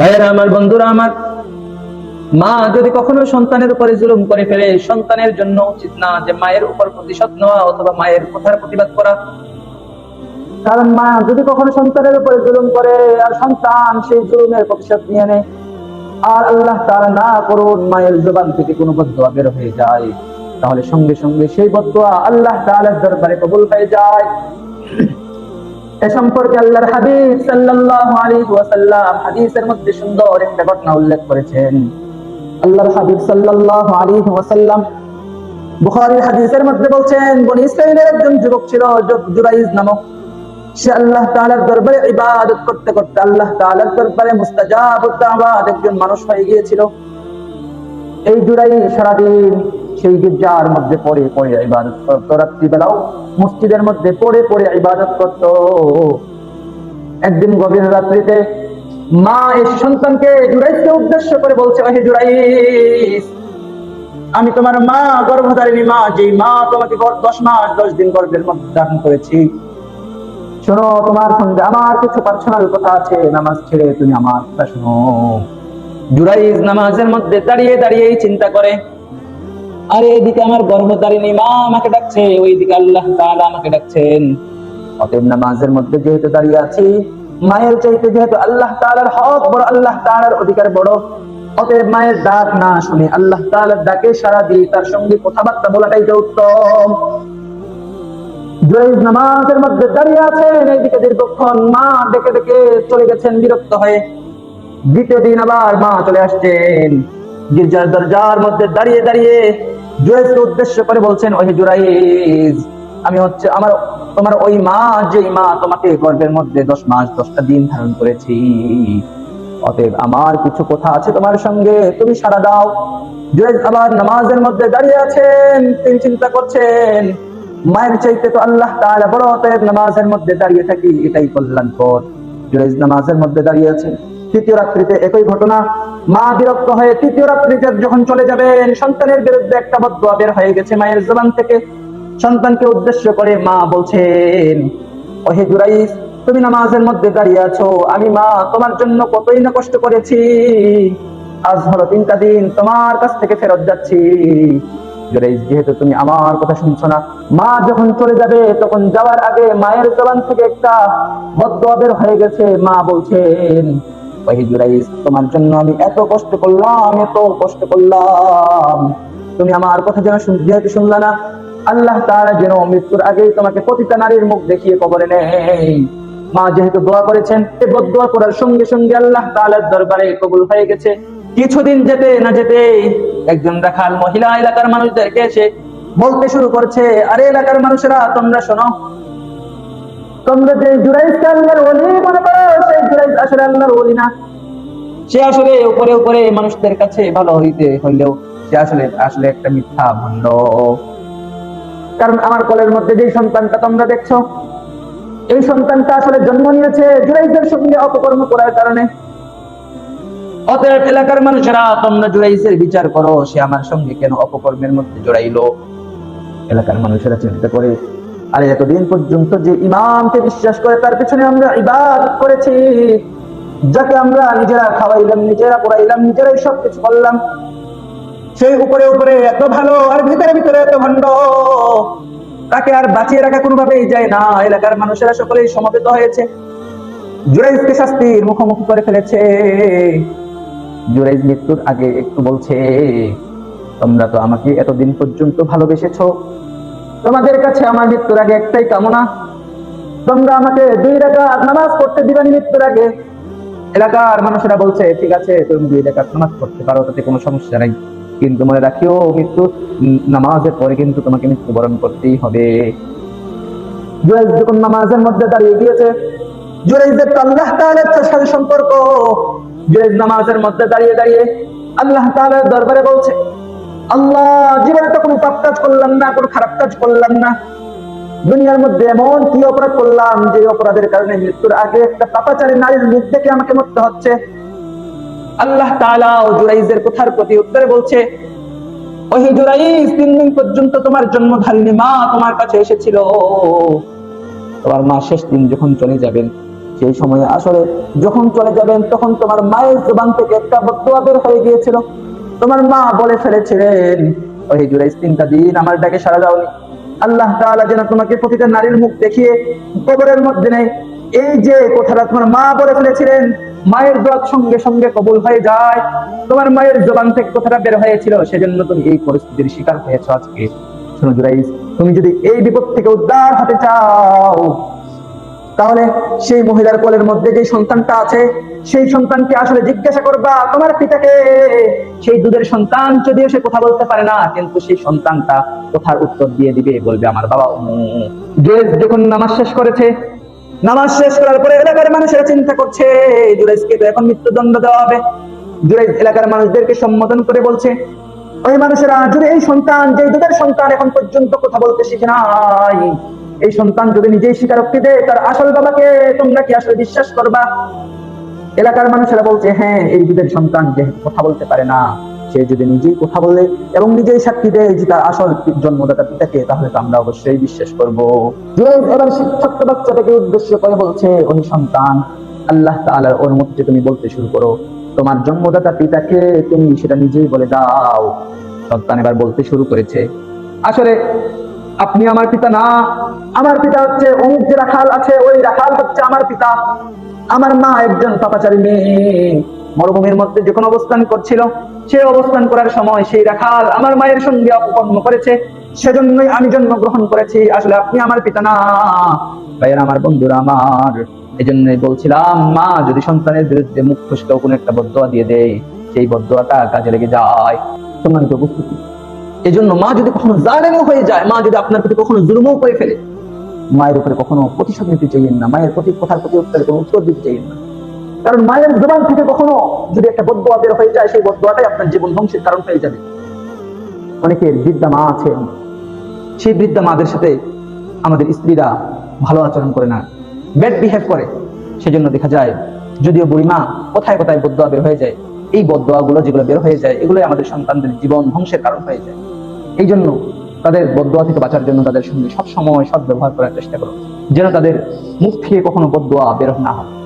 ভাইয়েরা, আমার বন্ধুরা, আমার মা যদি কখনো সন্তানের উপরে জুলুম করে ফেলে, সন্তানের জন্য উচিত না যে মায়ের উপর প্রতিশোধ নেওয়া অথবা মায়ের কথার প্রতিবাদ করা। কারণ মা যদি কখনো সন্তানের উপরে জুলুম করে আর সন্তান সেই জুলুমের প্রতিশোধ নিয়ে নেয়, আর আল্লাহ তারা না করুন মায়ের জবান থেকে কোনো বদুয়া বের হয়ে যায়। তাহলে সঙ্গে সঙ্গে সেই বদুয়া আল্লাহ তাআলার দরবারে কবুল হয়ে যায়। এ সম্পর্কে আল্লাহর হাবিব সাল্লাল্লাহু আলাইহি ওয়াসাল্লাম হাদিসের মধ্যে সুন্দর একটা ঘটনা উল্লেখ করেছেন। আল্লাহর হাবিব সাল্লাল্লাহু আলাইহি ওয়াসাল্লাম বুখারীর হাদিসের মধ্যে বলছেন, বনি ইসরাইলের একজন যুবক ছিল জুরাইজ নামক। সে আল্লাহ তাআলার দরবারে ইবাদত করতে করতে আল্লাহ তাআলার দরবারে মুস্তাজাবুদ দাওয়াত একজন মানুষ হয়ে গিয়েছিল। এই জুড়াই সারাদিন সেই গির্জার মধ্যে পড়ে পড়ে ইবাদত করতো। রাত্রিবেলাও মসজিদের মধ্যে পড়ে পড়ে ইবাদত করত। একদিন গভীর রাত্রিতে মা এই সন্তানকে জুরাইসকে উদ্দেশ্য করে বলছে, ওহে জুরাইস আমি তোমার মা, গর্ভধারিণী মা যে মা তোমাকে দশ মাস, দশ দিন গর্ভের মধ্যে ধারণ করেছি। শোনো, তোমার সঙ্গে আমার কিছু পার্সোনাল কথা আছে, নামাজ ছেড়ে তুমি আমার কথা শোনো। জুরাইজ নামাজের মধ্যে দাঁড়িয়ে, দাঁড়িয়েই চিন্তা করে। আরে এদিকে আমার গর্ভধারিণী মা আমাকে ডাকছে, ওইদিকে আল্লাহ তাআলা আমাকে ডাকছেন। অতএব নামাজের মধ্যে যেহেতু দাঁড়িয়ে আছি, মায়ের চাইতে যেহেতু আল্লাহ তাআলার হক, বড় আল্লাহ তাআলার অধিকার বড়, অতএব মায়ের ডাক না শুনে আল্লাহ তাআলার ডাকে সারা দিয়ে তার সঙ্গে কথাবার্তা বলাটাই তো উত্তম। নামাজের মধ্যে দাঁড়িয়ে আছেন, এইদিকে দীর্ঘক্ষণ মা ডেকে ডেকে চলে গেছেন বিরক্ত হয়ে। দ্বিতীয় দিন আবার মা চলে আসছেন। গির্জার দরজার মধ্যে দাঁড়িয়ে দাঁড়িয়ে জুরাইজকে উদ্দেশ্য করে বলছেন, ওহে জুরাইজ আমি হচ্ছে আমার, তোমার ওই মা যে মা তোমাকে গর্ভের মধ্যে দশ মাস, দশটা দিন ধারণ করেছি। অতএব আমার কিছু কথা আছে তোমার সঙ্গে, তুমি সারা দাও। জুরাইজ আবার নামাজের মধ্যে দাঁড়িয়ে আছেন, তিনি চিন্তা করছেন, মায়ের চাইতে তো আল্লাহ বড়, অতএব নামাজের মধ্যে দাঁড়িয়ে থাকি, এটাই কল্যাণকর। জুরাইজ নামাজের মধ্যে দাঁড়িয়ে আছে তৃতীয় রাত্রিতে একই ঘটনা। মা বিরক্ত হয়ে তৃতীয় রাত্রিতে যখন চলে যাবেন, সন্তানের বিরুদ্ধে একটা বদুয়া বের হয়ে গেছে মায়ের জবান থেকে। সন্তানকে উদ্দেশ্য করে মা বলছেন, ওহে জুরাইস, তুমি নামাজের মধ্যে দাঁড়িয়ে আছো। আমি মা, তোমার জন্য কতই না কষ্ট করেছি। আজ হলো তিনটা দিন তোমার কাছ থেকে ফেরত যাচ্ছি। যেহেতু তুমি আমার কথা শুনছো না, মা যখন চলে যাবে, তখন যাওয়ার আগে মায়ের জবান থেকে একটা বের হয়ে গেছে। মা বলছেন তোমার জন্য আমি এত কষ্ট করলাম, এত কষ্ট করলাম। তুমি আমার কথা যেন যেহেতু শুনলা না, আল্লাহ তাআলা যেন মৃত্যুর আগেই তোমাকে প্রতিটা নারীর মুখ দেখিয়ে কবরে নেই মা যেহেতু দোয়া করেছেন এই বদুয়া করার সঙ্গে সঙ্গে আল্লাহ তাআলার দরবারে কবুল হয়ে গেছে। কিছুদিন যেতে না যেতে একজন রাখাল মহিলা, এলাকার মানুষদেরকে এসে বলতে শুরু করছে, আরে, এলাকার মানুষেরা, তোমরা শোনো তোমরা যে জুরাইজকে আল্লাহর ওলি মনে করো সেই জুরাইজ আসলে আল্লাহর ওলি না। সে আসলে উপরে উপরে মানুষদের কাছে ভালো হইতে হইলেও সে আসলে আসলে একটা মিথ্যা ভণ্ড কারণ আমার কোলের মধ্যে যে সন্তানটা তোমরা দেখছ এই সন্তানটা আসলে জন্ম নিয়েছে জুরাইজের সঙ্গে অপকর্ম করার কারণে। অতএব এলাকার মানুষেরা তোমরা জুরাইজের বিচার করো সে আমার সঙ্গে কেন অপকর্মের মধ্যে জড়াইলো? এলাকার মানুষেরা চিন্তা করে আরে এতদিন পর্যন্ত যে ইমামকে বিশ্বাস করে তার পিছনে আমরা ইবাদত করেছি, যাকে আমরা নিজেরা খাওয়াইলাম, নিজেরা পড়াইলাম, নিজেরাই সব কিছু করলাম, সেই উপরে উপরে এত ভালো আর ভিতরে ভিতরে এত ভণ্ড। তাকে আর বাঁচিয়ে রাখা কোনোভাবেই যায় না। এলাকার মানুষেরা সকলেই সমবেত হয়েছে। জুরাইজকে শাস্তির মুখোমুখি করে ফেলেছে। জুরাইজ মৃত্যুর আগে একটু বলছে, তোমরা তো আমাকে এতদিন পর্যন্ত ভালোবেসেছো। তোমাদের কাছে আমার মৃত্যুর আগে একটাই কামনা। তোমরা আমাকে দুই রাকাত নামাজ পড়তে দিবানি মৃত্যুর আগে। এলাকার মানুষেরা বলছে, ঠিক আছে, তুমি দুই রাকাত নামাজ পড়তে পারো, তাতে কোনো সমস্যা নাই। কিন্তু মনে রাখিও, মৃত্যু নামাজের পরে কিন্তু তোমাকে মৃত্যুবরণ করতেই হবে। যখন নামাজের মধ্যে দাঁড়িয়ে গিয়েছে জুরাইজের আল্লাহ তাআলার সাথে সম্পর্ক। জুরাইজ নামাজের মধ্যে দাঁড়িয়ে দাঁড়িয়ে আল্লাহ তাআলার দরবারে বলছে আল্লাহ জীবনে তো কোনো পাপ কাজ করলাম না, কোনো খারাপ কাজ করলাম না। দুনিয়ার মধ্যে এমন কি অপরাধ করলাম যে অপরাধের কারণে মৃত্যুর আগে একটা পাপাচারী নারীর মুখ দেখে আমাকে মরতে হচ্ছে। আল্লাহ তাআলা ও জুরাইজের কথার প্রতি উত্তরে বলছে ওই জুরাইজ, তিন দিন পর্যন্ত তোমার জন্মধারিণী মা তোমার কাছে এসেছিল। তোমার মা শেষ দিন যখন চলে যাবেন, সেই সময়ে আসলে যখন চলে যাবেন, তখন তোমার মায়ের জবান থেকে একটা বদুয়া বের হয়ে গিয়েছিল। তোমার মা বলে ফেলেছিলেন। ওই জুরাইজ তিনটা দিন আমার ডাকে সারা দাওনি। আল্লাহ তাআলা যেন তোমাকে প্রতিটা নারীর মুখ দেখিয়ে কবরের মধ্যে নেই এই যে কথাটা তোমার মা বলে ফেলেছিলেন, মায়ের দোয়া সঙ্গে সঙ্গে কবুল হয়ে যায়। তোমার মায়ের জবান থেকে কথাটা বের হয়েছিল, সেজন্য তুমি এই পরিস্থিতির শিকার হয়েছো আজকে। শোনো জুরাইজ তুমি যদি এই বিপদ থেকে উদ্ধার হতে চাও তাহলে সেই মহিলার কোলের মধ্যে যে সন্তানটা আছে, সেই সন্তানকে আসলে জিজ্ঞাসা করবা, তোমার পিতাকে সেই দুধের সন্তান যদিও সে কথা বলতে পারে না, কিন্তু সেই সন্তানটা কথার উত্তর দিয়ে দিবে, বলবে, আমার বাবা জুরেজ যখন নামাজ শেষ করেছে, নামাজ শেষ করার পরে এলাকার মানুষেরা চিন্তা করছে জুরেজকে তো এখন মৃত্যুদণ্ড দেওয়া হবে। জুরেজ এলাকার মানুষদেরকে সম্বোধন করে বলছে, ওই মানুষেরা যদি এই সন্তান যে দুধের সন্তান এখন পর্যন্ত কথা বলতে শিখে নাই এই সন্তান যদি নিজেই স্বীকারোক্তি দেয়, তার আসল বাবাকে তোমরা কি আসলে বিশ্বাস করবা? এলাকার মানুষেরা বলছে হ্যাঁ এই দুধের সন্তান যে কথা বলতে পারে না, সে যদি নিজেই কথা বলে এবং নিজেই সাক্ষী দেয় যে তার আসল জন্মদাতা পিতাকে তাহলে তো আমরা অবশ্যই বিশ্বাস করব। এবার ছোট্ট বাচ্চাটাকে উদ্দেশ্য করে বলছে, ওই সন্তান, আল্লাহ তাআলার অনুমতিতে তুমি বলতে শুরু করো। তোমার জন্মদাতা পিতাকে তুমি সেটা নিজেই বলে দাও। সন্তান এবার বলতে শুরু করেছে। আসলে আপনি আমার পিতা না, আমার পিতা হচ্ছে অমুক যে রাখাল আছে, ওই রাখাল হচ্ছে আমার পিতা। আমার মা একজন পাপাচারী মেয়ে। মরুভূমির মধ্যে যখন অবস্থান করছিল, সে অবস্থান করার সময় সেই রাখাল আমার মায়ের সঙ্গে অপকর্ম করেছে। সেজন্যই আমি জন্মগ্রহণ করেছি। আসলে আপনি আমার পিতা না। ভাইয়ের, আমার বন্ধুরা আমার। এই জন্যই বলছিলাম, মা, যদি সন্তানের বিরুদ্ধে মুখ ফুসকেও কোনো একটা বদোয়া দিয়ে দেয়, সেই বদোয়াটা কাজে লেগে যায়। সম্মানিত উপস্থিতি? এই জন্য মা যদি কখনো জালেমও হয়ে যায়, মা যদি আপনার প্রতি কখনো জুলুমও করে ফেলে, মায়ের উপরে কখনো প্রতিশোধ নিতে চাইেন না, মায়ের প্রতি কথার প্রতি উত্তরে কোনো উত্তর দিতে চাইেন না। কারণ মায়ের জবান থেকে কখনো যদি একটা বদুয়া বের হয়ে যায়, সেই বদুয়াটাই আপনার জীবন ধ্বংসের কারণ হয়ে যাবে। অনেকের বৃদ্ধা মা আছে সেই বৃদ্ধা মাদের সাথে আমাদের স্ত্রীরা ভালো আচরণ করে না ব্যাড বিহেভ করে। সেজন্য দেখা যায়, যদিও বুড়িমা কোথায় কোথায় বদুয়া বের হয়ে যায় এই বদোয়াগুলো যেগুলো বের হয়ে যায়, এগুলোই আমাদের সন্তানদের জীবন ধ্বংসের কারণ হয়ে যায়। এই জন্য তাদের বদোয়া থেকে বাঁচার জন্য তাদের সঙ্গে সব সময় সদ ব্যবহার করার চেষ্টা করো, যেন তাদের মুখ থেকে কখনো বদোয়া বের না হয়।